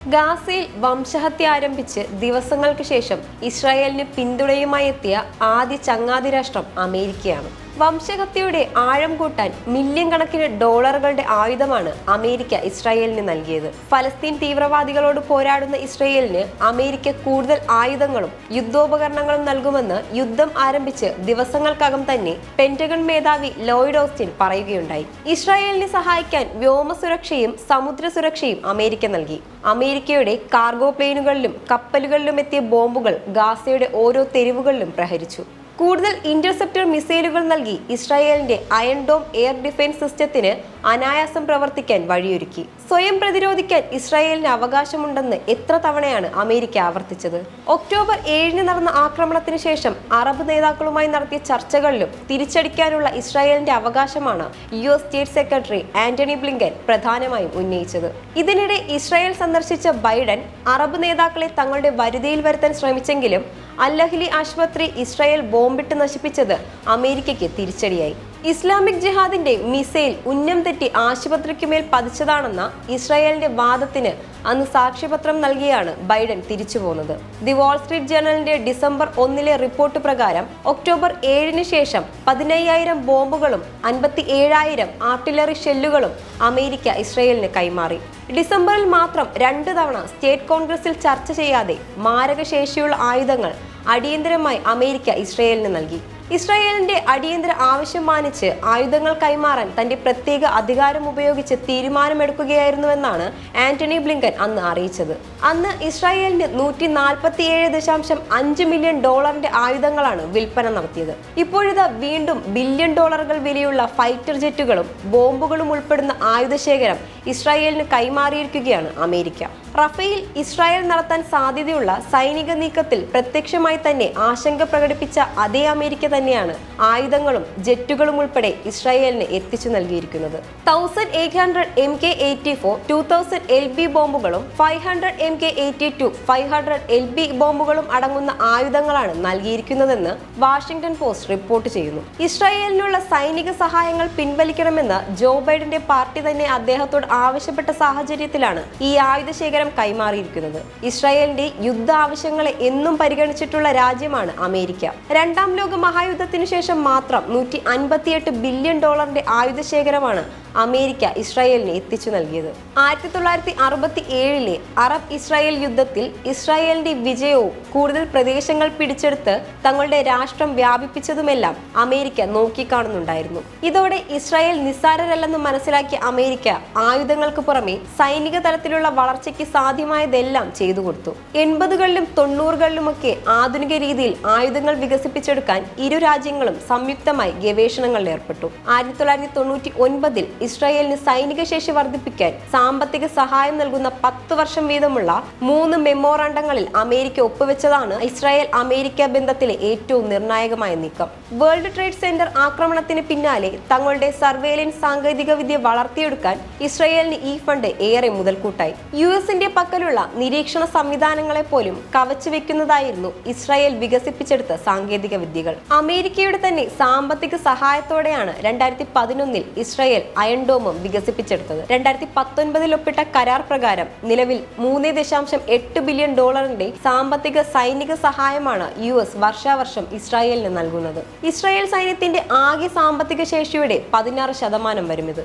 ഗാസയിൽ വംശഹത്യ ആരംഭിച്ച് ദിവസങ്ങൾക്ക് ശേഷം ഇസ്രായേലിന് പിന്തുണയുമായി എത്തിയ ആദ്യ ചങ്ങാതി രാഷ്ട്രം അമേരിക്കയാണ്. വംശഹത്യയുടെ ആഴം കൂട്ടാൻ മില്യൺ കണക്കിന് ഡോളറുകളുടെ ആയുധമാണ് അമേരിക്ക ഇസ്രായേലിന് നൽകിയത്. ഫലസ്തീൻ തീവ്രവാദികളോട് പോരാടുന്ന ഇസ്രായേലിന് അമേരിക്ക കൂടുതൽ ആയുധങ്ങളും യുദ്ധോപകരണങ്ങളും നൽകുമെന്ന് യുദ്ധം ആരംഭിച്ച് ദിവസങ്ങൾക്കകം തന്നെ പെന്റഗൺ മേധാവി ലോയിഡ് ഓസ്റ്റിൻ പറയുകയുണ്ടായി. ഇസ്രായേലിനെ സഹായിക്കാൻ വ്യോമ സുരക്ഷയും സമുദ്ര സുരക്ഷയും അമേരിക്ക നൽകി. അമേരിക്കയുടെ കാർഗോ പ്ലെയിനുകളിലും കപ്പലുകളിലും എത്തിയ ബോംബുകൾ ഗാസയുടെ ഓരോ തെരുവുകളിലും പ്രഹരിച്ചു. കൂടുതൽ ഇന്റർസെപ്റ്റർ മിസൈലുകൾ നൽകി ഇസ്രായേലിന്റെ അയൺ ഡോം എയർ ഡിഫൻസ് സിസ്റ്റത്തിന് അനായാസം പ്രവർത്തിക്കാൻ വഴിയൊരുക്കി. സ്വയം പ്രതിരോധിക്കാൻ ഇസ്രായേലിന് അവകാശമുണ്ടെന്ന് എത്ര തവണയാണ് അമേരിക്ക ആവർത്തിച്ചത്? ഒക്ടോബർ ഏഴിന് നടന്ന ആക്രമണത്തിന് ശേഷം അറബ് നേതാക്കളുമായി നടത്തിയ ചർച്ചകളിലും തിരിച്ചടിക്കാനുള്ള ഇസ്രായേലിന്റെ അവകാശമാണ് U S state secretary Antony Blinken പ്രധാനമായും ഉന്നയിച്ചത്. ഇതിനിടെ ഇസ്രായേൽ സന്ദർശിച്ച ബൈഡൻ അറബ് നേതാക്കളെ തങ്ങളുടെ വരുതിയിൽ വരുത്താൻ ശ്രമിച്ചെങ്കിലും അല്ലഹ്ലി ആശുപത്രി ഇസ്രായേൽ ബോംബിട്ട് നശിപ്പിച്ചത് അമേരിക്കയ്ക്ക് തിരിച്ചടിയായി. ഇസ്ലാമിക് ജിഹാദിന്റെ മിസൈൽ ഉന്നം തെറ്റി ആശുപത്രിക്ക് മേൽ പതിച്ചതാണെന്ന ഇസ്രായേലിന്റെ വാദത്തിന് അന്ന് സാക്ഷ്യപത്രം നൽകിയാണ് ബൈഡൻ തിരിച്ചു പോന്നത്. ദി വാൾ സ്ട്രീറ്റ് ജേണലിന്റെ ഡിസംബർ ഒന്നിലെ റിപ്പോർട്ട് പ്രകാരം ഒക്ടോബർ ഏഴിന് ശേഷം പതിനയ്യായിരം ബോംബുകളും അൻപത്തി ഏഴായിരം ആർട്ടിലറി ഷെല്ലുകളും അമേരിക്ക ഇസ്രായേലിന് കൈമാറി. ഡിസംബറിൽ മാത്രം രണ്ട് തവണ സ്റ്റേറ്റ് കോൺഗ്രസിൽ ചർച്ച ചെയ്യാതെ മാരകശേഷിയുള്ള ആയുധങ്ങൾ അടിയന്തരമായി അമേരിക്ക ഇസ്രായേലിന് നൽകി. ഇസ്രായേലിന്റെ അടിയന്തര ആവശ്യം മാനിച്ച് ആയുധങ്ങൾ കൈമാറാൻ തന്റെ പ്രത്യേക അധികാരം ഉപയോഗിച്ച് തീരുമാനമെടുക്കുകയായിരുന്നുവെന്നാണ് ആന്റണി ബ്ലിങ്കൻ അന്ന് അറിയിച്ചത്. അന്ന് ഇസ്രായേലിന് നൂറ്റി നാൽപ്പത്തിയേഴ് ദശാംശം അഞ്ച് മില്യൺ ഡോളറിന്റെ ആയുധങ്ങളാണ് വിൽപ്പന നടത്തിയത്. ഇപ്പോഴിതാ വീണ്ടും ബില്യൺ ഡോളറുകൾ വിലയുള്ള ഫൈറ്റർ ജെറ്റുകളും ബോംബുകളും ഉൾപ്പെടുന്ന ആയുധശേഖരം ഇസ്രായേലിന് കൈമാറിയിരിക്കുകയാണ് അമേരിക്ക. റഫേൽ ഇസ്രായേൽ നടത്താൻ സാധ്യതയുള്ള സൈനിക നീക്കത്തിൽ പ്രത്യക്ഷമായി തന്നെ ആശങ്ക പ്രകടിപ്പിച്ച അതേ അമേരിക്ക തന്നെയാണ് ആയുധങ്ങളും ജെറ്റുകളും ഉൾപ്പെടെ ഇസ്രായേലിന് എത്തിച്ചു നൽകിയിരിക്കുന്നത്. Thousand eight hundred M K eighty four two thousand L B ബോംബുകളും five hundred M K eighty two five hundred L B ബോംബുകളും അടങ്ങുന്ന ആയുധങ്ങളാണ് നൽകിയിരിക്കുന്നതെന്ന് വാഷിംഗ്ടൺ പോസ്റ്റ് റിപ്പോർട്ട് ചെയ്യുന്നു. ഇസ്രായേലിനുള്ള സൈനിക സഹായങ്ങൾ പിൻവലിക്കണമെന്ന് ജോ ബൈഡന്റെ പാർട്ടി തന്നെ അദ്ദേഹത്തോട് ആവശ്യപ്പെട്ട സാഹചര്യത്തിലാണ് ഈ ആയുധശേഖരം കൈമാറിയിരിക്കുന്നത്. ഇസ്രായേലിന്റെ യുദ്ധ ആവശ്യങ്ങളെ എന്നും പരിഗണിച്ചിട്ടുള്ള രാജ്യമാണ് അമേരിക്ക. രണ്ടാം ലോക മഹായുദ്ധത്തിനു ശേഷം മാത്രം നൂറ്റി അൻപത്തിയെട്ട് ബില്യൺ ഡോളറിന്റെ ആയുധശേഖരമാണ് അമേരിക്ക ഇസ്രായേലിന് എത്തിച്ചു നൽകിയത്. ആയിരത്തി തൊള്ളായിരത്തി അറുപത്തി ഏഴിലെ അറബ് ഇസ്രായേൽ യുദ്ധത്തിൽ ഇസ്രായേലിന്റെ വിജയവും കൂടുതൽ പ്രദേശങ്ങൾ പിടിച്ചെടുത്ത് തങ്ങളുടെ രാഷ്ട്രം വ്യാപിപ്പിച്ചതുമെല്ലാം അമേരിക്ക നോക്കിക്കാണുന്നുണ്ടായിരുന്നു. ഇതോടെ ഇസ്രായേൽ നിസ്സാരരല്ലെന്ന് മനസ്സിലാക്കിയ അമേരിക്ക ആയുധങ്ങൾക്ക് പുറമെ സൈനിക തലത്തിലുള്ള വളർച്ചയ്ക്ക് സാധ്യമായതെല്ലാം ചെയ്തു കൊടുത്തു. എൺപതുകളിലും തൊണ്ണൂറുകളിലുമൊക്കെ ആധുനിക രീതിയിൽ ആയുധങ്ങൾ വികസിപ്പിച്ചെടുക്കാൻ ഇരു രാജ്യങ്ങളും സംയുക്തമായി ഗവേഷണങ്ങളിൽ ഏർപ്പെട്ടു. ആയിരത്തി തൊള്ളായിരത്തി തൊണ്ണൂറ്റി ഒൻപതിൽ ഇസ്രായേലിന് സൈനിക ശേഷി വർദ്ധിപ്പിക്കാൻ സാമ്പത്തിക സഹായം നൽകുന്ന പത്ത് വർഷം വീതമുള്ള മൂന്ന് മെമ്മോറാണ്ടങ്ങളിൽ അമേരിക്ക ഒപ്പുവെച്ചതാണ് ഇസ്രായേൽ അമേരിക്ക ബന്ധത്തിലെ ഏറ്റവും നിർണായകമായ നീക്കം. വേൾഡ് ട്രേഡ് സെന്റർ ആക്രമണത്തിന് പിന്നാലെ തങ്ങളുടെ സർവേലൻസ് സാങ്കേതിക വിദ്യ വളർത്തിയെടുക്കാൻ ഇസ്രായേലിന് ഈ ഫണ്ട് ഏറെ മുതൽക്കൂട്ടായി. യു എസിന്റെ പക്കലുള്ള നിരീക്ഷണ സംവിധാനങ്ങളെ പോലും കവച്ചു വെക്കുന്നതായിരുന്നു ഇസ്രായേൽ വികസിപ്പിച്ചെടുത്ത സാങ്കേതിക വിദ്യകൾ. അമേരിക്കയുടെ തന്നെ സാമ്പത്തിക സഹായത്തോടെയാണ് രണ്ടായിരത്തി പതിനൊന്നിൽ ഇസ്രായേൽ അയൺഡോമും വികസിപ്പിച്ചെടുത്തത്. രണ്ടായിരത്തി പത്തൊൻപതിൽ ഒപ്പിട്ട കരാർ പ്രകാരം നിലവിൽ മൂന്ന് ദശാംശം എട്ട് ബില്യൺ ഡോളറിന്റെ സാമ്പത്തിക സൈനിക സഹായമാണ് യു എസ് വർഷാവർഷം ഇസ്രായേലിന് നൽകുന്നത്. ഇസ്രായേൽ സൈന്യത്തിന്റെ ആകെ സാമ്പത്തിക ശേഷിയുടെ പതിനാറ് ശതമാനം വരും ഇത്